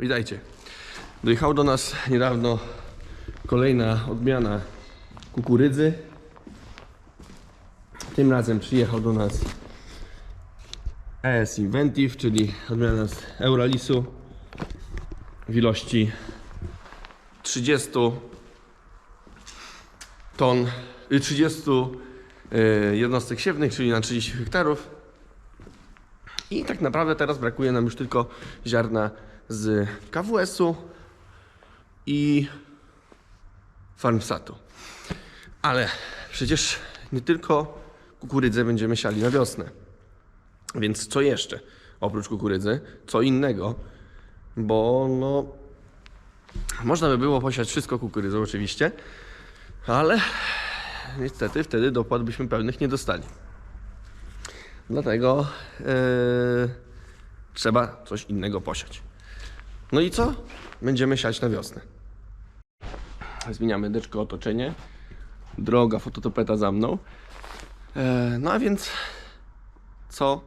Witajcie. Dojechała do nas niedawno kolejna odmiana kukurydzy. Tym razem przyjechał do nas ES Inventive, czyli odmiana z Euralisu w ilości 30 ton, y, 30 y, jednostek siewnych, czyli na 30 hektarów. I tak naprawdę teraz brakuje nam już tylko ziarna z KWS-u i Farmsatu. Ale przecież nie tylko kukurydzę będziemy siali na wiosnę. Więc co jeszcze oprócz kukurydzy? Co innego? Bo no można by było posiać wszystko kukurydzą oczywiście, ale niestety wtedy dopłat byśmy pełnych nie dostali. Dlatego yy, trzeba coś innego posiać. No i co? Będziemy siać na wiosnę. Zmieniamy deczko otoczenie. Droga fototopeta za mną. E, no a więc co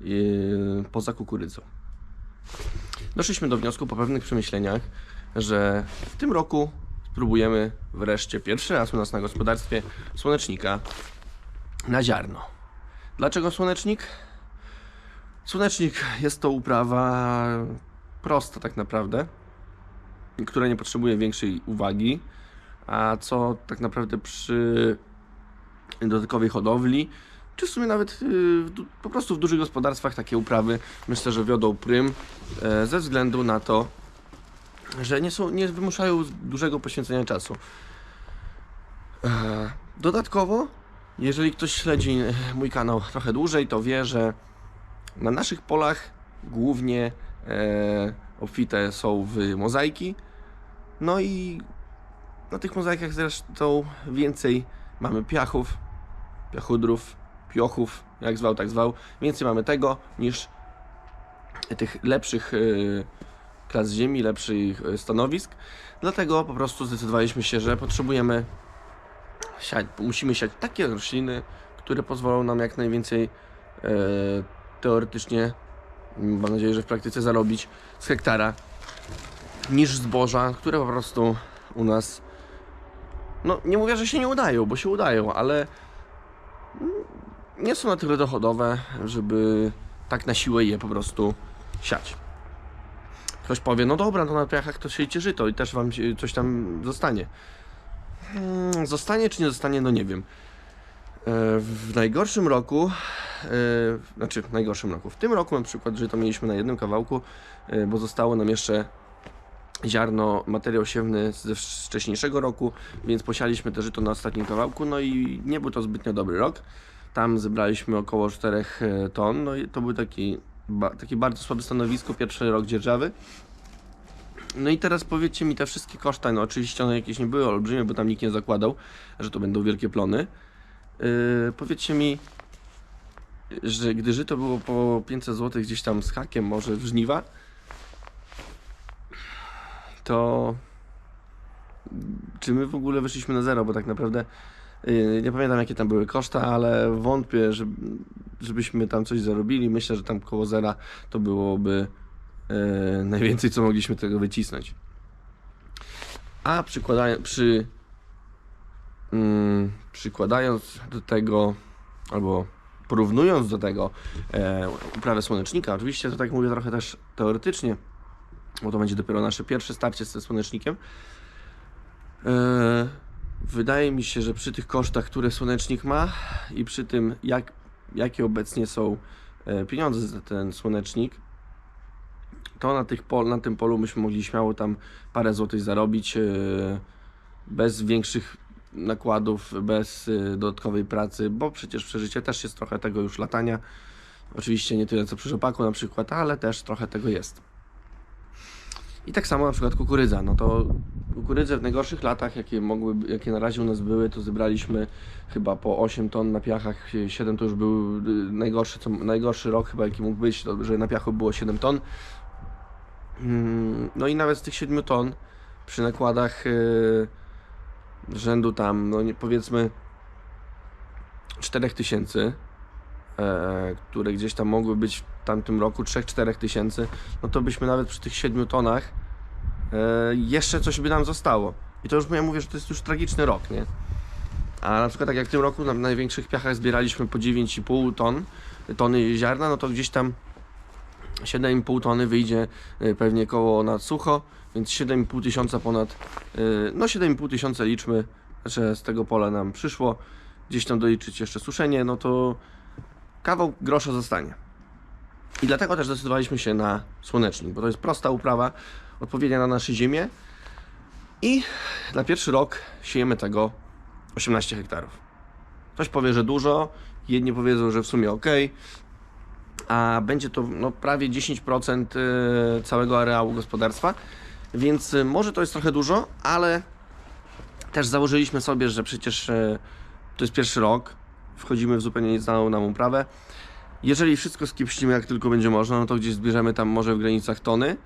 yy, poza kukurydzą? Doszliśmy do wniosku po pewnych przemyśleniach, że w tym roku spróbujemy wreszcie pierwszy raz u nas na gospodarstwie słonecznika na ziarno. Dlaczego słonecznik? Słonecznik jest to uprawa prosta tak naprawdę, która nie potrzebuje większej uwagi, a co tak naprawdę przy dodatkowej hodowli, czy w sumie nawet du- po prostu w dużych gospodarstwach takie uprawy myślę, że wiodą prym e, ze względu na to, że nie, są, nie wymuszają dużego poświęcenia czasu. E, Dodatkowo, jeżeli ktoś śledzi e, mój kanał trochę dłużej, to wie, że na naszych polach głównie obfite są w mozaiki. No i na tych mozaikach zresztą więcej mamy piachów, piachudrów, piochów, jak zwał, tak zwał. Więcej mamy tego niż tych lepszych e, klas ziemi, lepszych e, stanowisk. Dlatego po prostu zdecydowaliśmy się, że potrzebujemy siać, musimy siać takie rośliny, które pozwolą nam jak najwięcej e, teoretycznie, mam nadzieję, że w praktyce zarobić z hektara niż zboża, które po prostu u nas no nie mówię, że się nie udają, bo się udają, ale nie są na tyle dochodowe, żeby tak na siłę je po prostu siać. Ktoś powie, no dobra, to na piachach to siejcie żyto i też wam się coś tam zostanie. Hmm, Zostanie czy nie zostanie, no nie wiem. E, W najgorszym roku, e, znaczy w najgorszym roku, w tym roku na przykład, że to mieliśmy na jednym kawałku, e, bo zostało nam jeszcze ziarno, materiał siewny ze wcześniejszego roku, więc posialiśmy te żyto na ostatnim kawałku, no i nie był to zbytnio dobry rok. Tam zebraliśmy około 4 ton, no i to był taki, ba, taki bardzo słabe stanowisko, pierwszy rok dzierżawy. No i teraz powiedzcie mi te wszystkie koszta, no oczywiście one jakieś nie były olbrzymie, bo tam nikt nie zakładał, że to będą wielkie plony. Yy, powiedzcie mi, że gdy żyto było po 500 zł gdzieś tam z hakiem, może w żniwa, to czy my w ogóle wyszliśmy na zero, bo tak naprawdę yy, nie pamiętam jakie tam były koszta, ale wątpię, że, żebyśmy tam coś zarobili. Myślę, że tam koło zera to byłoby e, najwięcej, co mogliśmy tego wycisnąć. A przykładając, przy, mm, przykładając do tego, albo porównując do tego e, uprawę słonecznika, oczywiście to tak mówię trochę też teoretycznie, bo to będzie dopiero nasze pierwsze starcie ze słonecznikiem. E, wydaje mi się, że przy tych kosztach, które słonecznik ma i przy tym, jak, jakie obecnie są e, pieniądze za ten słonecznik, to na, tych pol, na tym polu myśmy mogli śmiało tam parę złotych zarobić yy, bez większych nakładów, bez yy, dodatkowej pracy, bo przecież przeżycie też jest trochę tego już latania. Oczywiście nie tyle co przy rzepaku na przykład, ale też trochę tego jest. I tak samo na przykład kukurydza. No to kukurydzę w najgorszych latach, jakie mogły, jakie na razie u nas były, to zebraliśmy chyba po 8 ton na piachach. 7 to już był yy, najgorszy, co, najgorszy rok chyba jaki mógł być, to, że na piachu było 7 ton. Mm, No i nawet z tych 7 ton przy nakładach yy, rzędu tam, no nie, powiedzmy 4000, e, które gdzieś tam mogły być w tamtym roku 3-4 tysięcy, no to byśmy nawet przy tych 7 tonach e, jeszcze coś by nam zostało. I to już ja mówię, że to jest już tragiczny rok, nie? A na przykład tak jak w tym roku na największych piachach zbieraliśmy po 9,5 ton, tony ziarna, no to gdzieś tam 7,5 tony wyjdzie y, pewnie koło na sucho, więc 7,5 tysiąca ponad, y, no 7,5 tysiąca liczmy, że z tego pola nam przyszło, gdzieś tam doliczyć jeszcze suszenie, no to kawał grosza zostanie. I dlatego też zdecydowaliśmy się na słonecznik, bo to jest prosta uprawa, odpowiednia na nasze ziemię i na pierwszy rok siejemy tego 18 hektarów. Ktoś powie, że dużo, jedni powiedzą, że w sumie ok, a będzie to no, prawie 10% y, całego areału gospodarstwa, więc y, może to jest trochę dużo, ale też założyliśmy sobie, że przecież y, to jest pierwszy rok, wchodzimy w zupełnie nieznaną nam uprawę. Jeżeli wszystko skiepścimy jak tylko będzie można, no to gdzieś zbierzemy tam może w granicach tony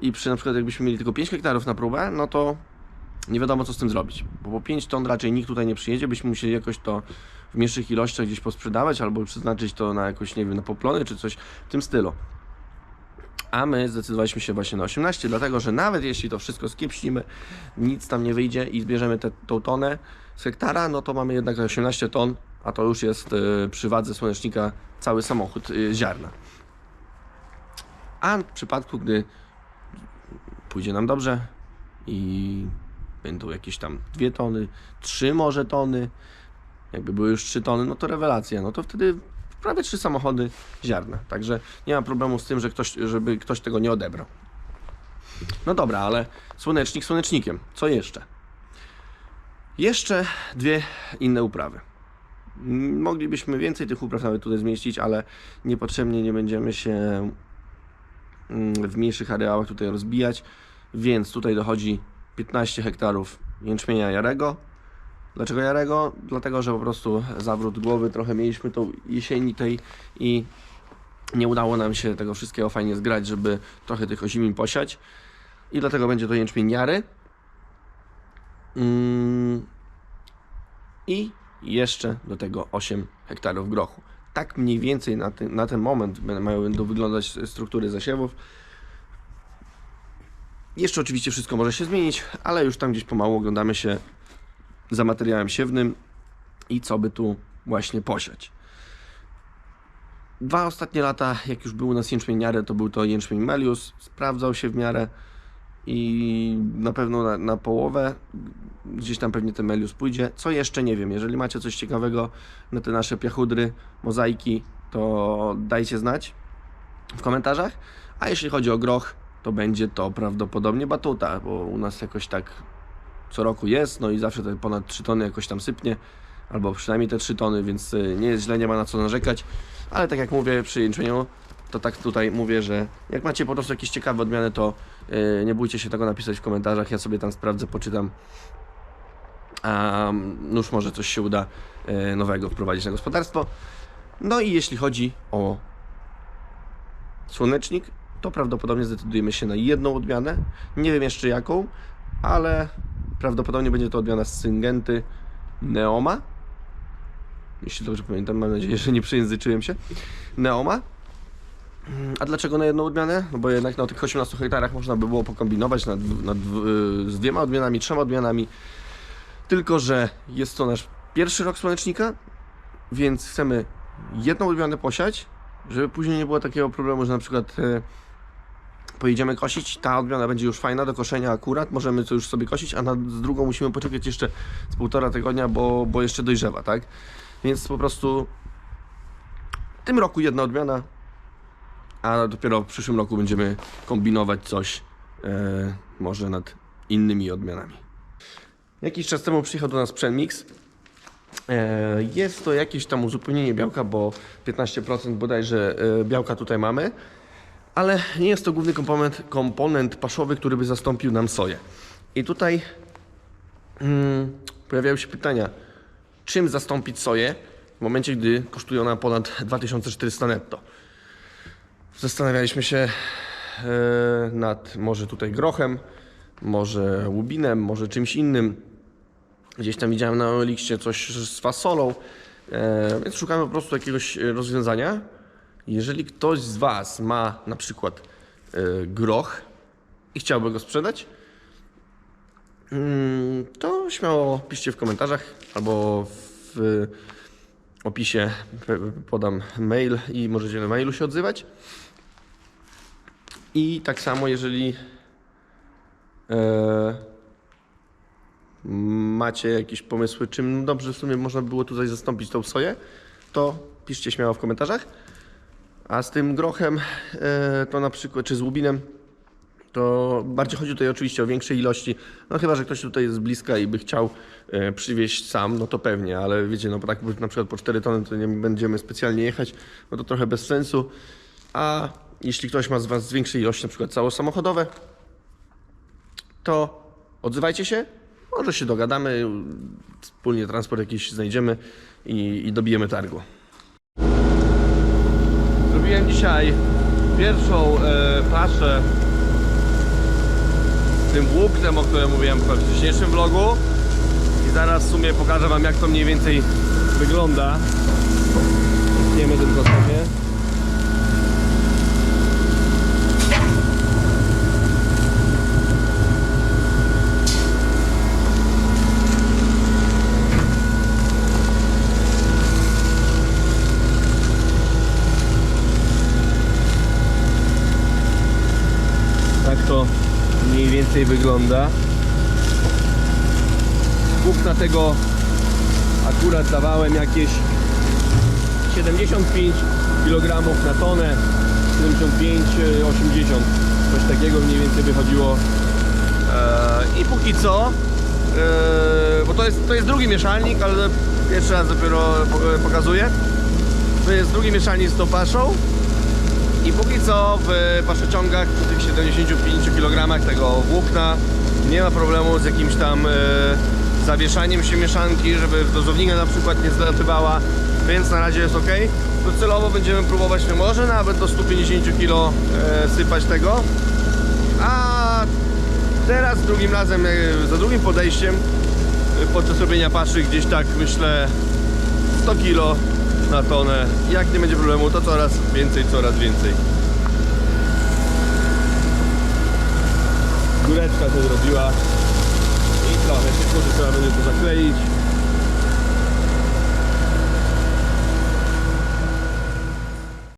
i przy na przykład jakbyśmy mieli tylko 5 hektarów na próbę, no to nie wiadomo co z tym zrobić, bo po 5 ton raczej nikt tutaj nie przyjedzie, byśmy musieli jakoś to w mniejszych ilościach gdzieś posprzedawać albo przeznaczyć to na jakoś, nie wiem, na poplony czy coś w tym stylu. A my zdecydowaliśmy się właśnie na 18, dlatego że nawet jeśli to wszystko skiepścimy, nic tam nie wyjdzie i zbierzemy tę tą tonę z hektara, no to mamy jednak 18 ton, a to już jest y, przy wadze słonecznika cały samochód y, ziarna. A w przypadku, gdy pójdzie nam dobrze i będą jakieś tam dwie tony, trzy może tony, jakby były już 3 tony, no to rewelacja, no to wtedy prawie 3 samochody ziarna. Także nie ma problemu z tym, że ktoś, żeby ktoś tego nie odebrał. No dobra, ale słonecznik słonecznikiem. Co jeszcze? Jeszcze dwie inne uprawy. Moglibyśmy więcej tych upraw nawet tutaj zmieścić, ale niepotrzebnie nie będziemy się mm, w mniejszych areałach tutaj rozbijać, więc tutaj dochodzi 15 hektarów jęczmienia jarego, Dlaczego Jarego? Dlatego, że po prostu zawrót głowy trochę mieliśmy tą jesieni tej i nie udało nam się tego wszystkiego fajnie zgrać, żeby trochę tych ozimień posiać. I dlatego będzie to jęczmień Jary. Mm. I jeszcze do tego 8 hektarów grochu. Tak mniej więcej na ten, na ten moment mają będą wyglądać struktury zasiewów. Jeszcze oczywiście wszystko może się zmienić, ale już tam gdzieś pomału oglądamy się za materiałem siewnym i co by tu właśnie posiać. Dwa ostatnie lata, jak już był u nas jęczmieniarę, to był to jęczmień Melius, sprawdzał się w miarę i na pewno na, na połowę, gdzieś tam pewnie ten Melius pójdzie. Co jeszcze nie wiem, jeżeli macie coś ciekawego na te nasze piachudry, mozaiki, to dajcie znać w komentarzach. A jeśli chodzi o groch, to będzie to prawdopodobnie batuta, bo u nas jakoś tak co roku jest, no i zawsze te ponad 3 tony jakoś tam sypnie, albo przynajmniej te 3 tony, więc y, nie jest źle, nie ma na co narzekać, ale tak jak mówię przy jęczmieniu, to tak tutaj mówię, że jak macie po prostu jakieś ciekawe odmiany, to y, nie bójcie się tego napisać w komentarzach, ja sobie tam sprawdzę, poczytam, a nuż może coś się uda y, nowego wprowadzić na gospodarstwo. No i jeśli chodzi o słonecznik, to prawdopodobnie zdecydujemy się na jedną odmianę, nie wiem jeszcze jaką, ale Prawdopodobnie będzie to odmiana Syngenty Neoma. Jeśli dobrze pamiętam, mam nadzieję, że nie przejęzyczyłem się. Neoma. A dlaczego na jedną odmianę? No bo jednak na tych 18 hektarach można by było pokombinować nad, nad, z dwiema odmianami, trzema odmianami. Tylko, że jest to nasz pierwszy rok słonecznika, więc chcemy jedną odmianę posiać, żeby później nie było takiego problemu, że na przykład e, pojedziemy kosić, ta odmiana będzie już fajna do koszenia akurat, możemy to już sobie kosić, a na, z drugą musimy poczekać jeszcze z półtora tygodnia, bo, bo jeszcze dojrzewa, tak? Więc po prostu w tym roku jedna odmiana, a dopiero w przyszłym roku będziemy kombinować coś e, może nad innymi odmianami. Jakiś czas temu przyjechał do nas Premix. E, jest to jakieś tam uzupełnienie białka, bo 15% bodajże e, białka tutaj mamy ale nie jest to główny komponent, komponent paszowy, który by zastąpił nam soję. I tutaj mm, pojawiają się pytania, czym zastąpić soję w momencie, gdy kosztuje ona ponad 2400 netto. Zastanawialiśmy się e, nad może tutaj grochem, może łubinem, może czymś innym. Gdzieś tam widziałem na Elixie coś z fasolą, E, więc szukamy po prostu jakiegoś e, rozwiązania. Jeżeli ktoś z Was ma na przykład e, groch i chciałby go sprzedać, mm, to śmiało piszcie w komentarzach albo w opisie podam mail i możecie na mailu się odzywać. I tak samo, jeżeli e, macie jakieś pomysły, czym dobrze w sumie można było tutaj zastąpić tą soję, to piszcie śmiało w komentarzach. A z tym grochem, e, to na przykład, czy z łubinem, to bardziej chodzi tutaj oczywiście o większe ilości. No chyba, że ktoś tutaj jest bliska i by chciał e, przywieźć sam, no to pewnie, ale wiecie, no tak na przykład po 4 tony to nie będziemy specjalnie jechać, no to trochę bez sensu. A jeśli ktoś ma z Was większej ilości, na przykład całosamochodowe, to odzywajcie się, może się dogadamy, wspólnie transport jakiś znajdziemy i, i dobijemy targu. Zrobiłem dzisiaj pierwszą e, paszę tym włóknem, o którym mówiłem we wcześniejszym vlogu i zaraz w sumie pokażę Wam jak to mniej więcej wygląda. Wiemy tylko sobie. Tak to mniej więcej wygląda. Kupna tego akurat dawałem jakieś 75 kg na tonę, 75-80, coś takiego mniej więcej wychodziło. Eee, I póki co, eee, bo to jest, to jest drugi mieszalnik, ale pierwszy raz dopiero po- pokazuję. To jest drugi mieszalnik z tą paszą. I póki co w paszociągach, w tych 75 kg tego włókna nie ma problemu z jakimś tam e, zawieszaniem się mieszanki, żeby dozownika na przykład nie zlatywała, więc na razie jest ok. Docelowo będziemy próbować no może nawet do 150 kg e, sypać tego. A teraz drugim razem, e, za drugim podejściem podczas robienia paszy gdzieś tak myślę 100 kg na tonę. Jak nie będzie problemu, to coraz więcej, coraz więcej. Góreczka się zrobiła i trochę się trzeba będzie to zakleić.